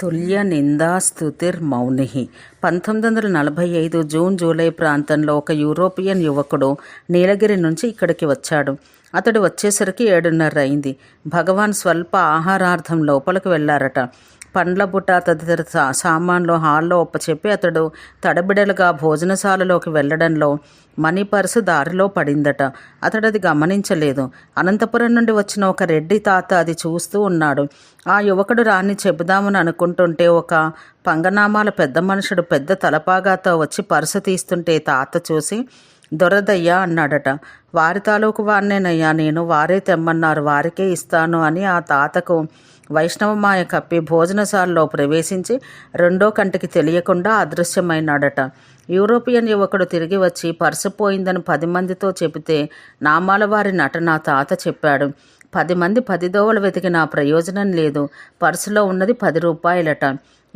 తుల్య నిందాస్తుతిర్ మౌనిహి. పంతొమ్మిది వందల నలభై ఐదు జూన్ జూలై ప్రాంతంలో ఒక యూరోపియన్ యువకుడు నీలగిరి నుంచి ఇక్కడికి వచ్చాడు. అతడు వచ్చేసరికి ఏడున్నర అయింది భగవాన్ స్వల్ప ఆహారార్థం లోపలికి వెళ్ళారట పండ్ల బుట్ట తదితర సా- సామాన్లు హాల్లో ఒప్పచెప్పి అతడు తడబిడలుగా భోజనశాలలోకి వెళ్ళడంలో మనీ పర్సు దారిలో పడిందట. అతడు అది గమనించలేదు. అనంతపురం నుండి వచ్చిన ఒక రెడ్డి తాత అది చూస్తూ ఉన్నాడు. ఆ యువకుడు రాని చెబుదామని అనుకుంటుంటే ఒక పంగనామాల పెద్ద మనుషుడు పెద్ద తలపాగాతో వచ్చి పర్సు తీస్తుంటే తాత చూసి దొరదయ్యా అన్నాడట. వారి తాలూకు వారినేనయ్యా నేను వారే తెమ్మన్నారు వారికే ఇస్తాను అని ఆ తాతకు వైష్ణవమాయ కప్పి భోజనశాలలో ప్రవేశించి రెండో కంటికి తెలియకుండా అదృశ్యమైనాడట. యూరోపియన్ యువకుడు తిరిగి వచ్చి పర్సు పోయిందని పది మందితో చెబితే నామాల వారి నట నా తాత చెప్పాడు. పది మంది పది దోవలు వెతికినా ప్రయోజనం లేదు. పర్సులో ఉన్నది పది రూపాయలట.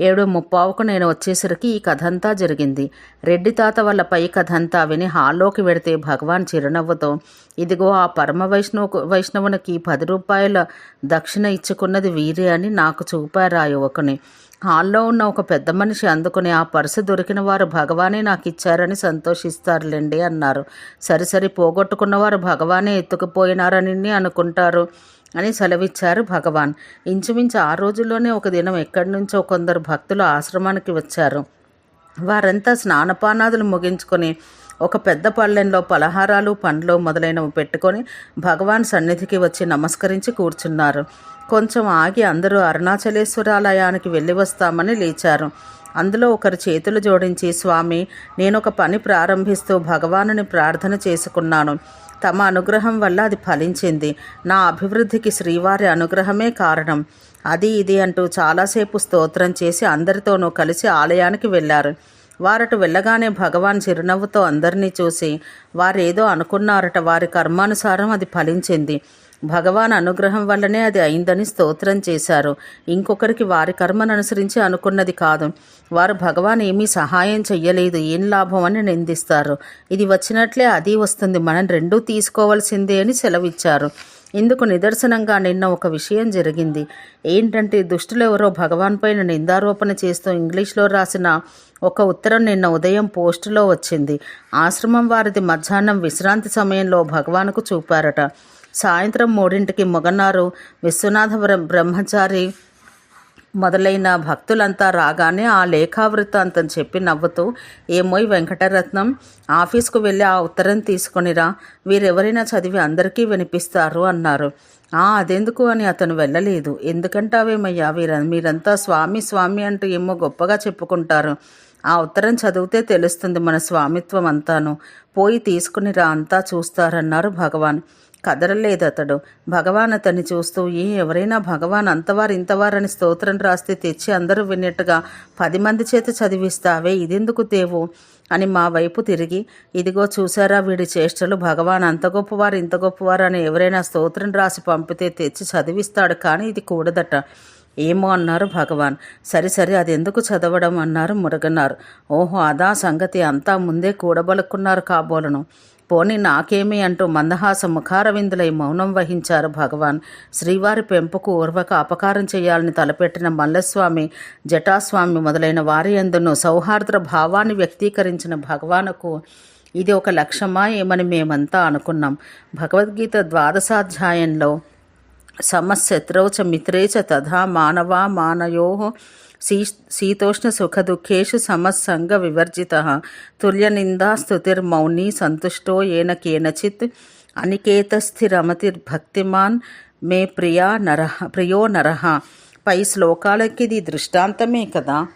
ఏడు ముప్పావుకు నేను వచ్చేసరికి ఈ కథంతా జరిగింది. రెడ్డి తాత వాళ్ళ పై కథంతా విని హాల్లోకి వెడితే భగవాన్ చిరునవ్వుతో ఇదిగో ఆ పరమ వైష్ణవు వైష్ణవునికి పది రూపాయల దక్షిణ ఇచ్చుకున్నది వీరే అని నాకు చూపారు ఆ యువకుని. హాల్లో ఉన్న ఒక పెద్ద మనిషి అందుకుని ఆ పర్సు దొరికిన వారు భగవానే నాకు ఇచ్చారని సంతోషిస్తారులేండి అన్నారు. సరిసరి పోగొట్టుకున్నవారు భగవానే ఎత్తుకుపోయినారని అనుకుంటారు. అని సెలవిచ్చారు భగవాన్. ఇంచుమించు ఆ రోజుల్లోనే ఒక దినం ఎక్కడి నుంచో కొందరు భక్తులు ఆశ్రమానికి వచ్చారు. వారంతా స్నానపానాదులు ముగించుకొని ఒక పెద్ద పళ్ళెంలో పలహారాలు పండ్లు మొదలైనవి పెట్టుకొని భగవాన్ సన్నిధికి వచ్చి నమస్కరించి కూర్చున్నారు. కొంచెం ఆగి అందరూ అరుణాచలేశ్వరాలయానికి వెళ్ళి వస్తామని లేచారు. అందులో ఒకరు చేతులు జోడించి స్వామి నేనొక పని ప్రారంభిస్తూ భగవానుని ప్రార్థన చేసుకున్నాను. తమ అనుగ్రహం వల్ల అది ఫలించింది. నా అభివృద్ధికి శ్రీవారి అనుగ్రహమే కారణం. అది ఇది అంటూ చాలాసేపు స్తోత్రం చేసి అందరితోనూ కలిసి ఆలయానికి వెళ్ళారు. వారటు వెళ్ళగానే భగవాన్ చిరునవ్వుతో అందరినీ చూసి వారేదో అనుకున్నారట వారి కర్మానుసారం అది ఫలించింది. భగవాన్ అనుగ్రహం వల్లనే అది అయిందని స్తోత్రం చేశారు. ఇంకొకరికి వారి కర్మను అనుసరించి అనుకున్నది కాదు. వారు భగవాన్ ఏమీ సహాయం చెయ్యలేదు ఏం లాభం అని నిందిస్తారు. ఇది వచ్చినట్లే అది వస్తుంది మనం రెండూ తీసుకోవాల్సిందే అని సెలవిచ్చారు. ఇందుకు నిదర్శనంగా నిన్న ఒక విషయం జరిగింది. ఏంటంటే దుష్టులెవరో భగవాన్ పైన నిందారోపణ చేస్తూ ఇంగ్లీష్లో రాసిన ఒక ఉత్తరం నిన్న ఉదయం పోస్టులో వచ్చింది. ఆశ్రమం వారిది మధ్యాహ్నం విశ్రాంతి సమయంలో భగవానుకు చూపారట. సాయంత్రం మూడింటికి మొగన్నారు విశ్వనాథ బ్రహ్మచారి మొదలైన భక్తులంతా రాగానే ఆ లేఖావృత్తాంతం చెప్పి నవ్వుతూ ఏమోయ్ వెంకటరత్నం ఆఫీస్కు వెళ్ళి ఆ ఉత్తరం తీసుకొనిరా. వీరెవరైనా చదివి అందరికీ వినిపిస్తారు అన్నారు. ఆ అదెందుకు? అని అతను వెళ్ళలేదు. ఎందుకంటావేమయ్యా? వీర మీరంతా స్వామి స్వామి అంటూ ఏమో గొప్పగా చెప్పుకుంటారు. ఆ ఉత్తరం చదివితే తెలుస్తుంది మన స్వామిత్వం అంతాను. పోయి తీసుకునిరా అంతా చూస్తారన్నారు భగవాన్. కదలలేదు అతడు భగవాన్ అతన్ని చూస్తూ ఏ ఎవరైనా భగవాన్ అంతవారు ఇంతవారని స్తోత్రం రాస్తే తెచ్చి అందరూ విన్నట్టుగా పది మంది చేత చదివిస్తావే ఇదెందుకు దేవు? అని మా వైపు తిరిగి ఇదిగో చూసారా వీడి చేష్టలు భగవాన్ అంత గొప్పవారు ఇంత గొప్పవారు అని ఎవరైనా స్తోత్రం రాసి పంపితే తెచ్చి చదివిస్తాడు కానీ ఇది కూడదట. ఏమో అన్నారు భగవాన్. సరి సరి అది ఎందుకు చదవడం? అన్నారు మురగన్నారు. ఓహో అదా సంగతి అంతా ముందే కూడబలుకున్నారు కాబోలను. పోని నాకేమి అంటూ మందహాస ముఖారవిందులై మౌనం వహించారు భగవాన్. శ్రీవారి పెంపుకు ఊర్వక అపకారం చేయాలని తలపెట్టిన మల్లస్వామి జటాస్వామి మొదలైన వారి అందును సౌహార్ద్ర భావాన్ని వ్యక్తీకరించిన భగవానుకు ఇది ఒక లక్ష్యమా ఏమని మేమంతా అనుకున్నాం. భగవద్గీత ద్వాదశాధ్యాయంలో సమశత్రౌ చ మిత్రే చ తథా మానవా మానయో శీ శీతోష్ణ సుఖదుఃఖేషు సమస్సంగ వివర్జిత. తుల్యనిందా స్తుతిర్మౌని సంతుష్టో ఏన కేనచిత్ అనికేతస్థిరమతిర్భక్తిమాన్ మే ప్రియా నర ప్రియో నరహ పై శ్లోకాలకి ఇది దృష్టాంతమే కదా?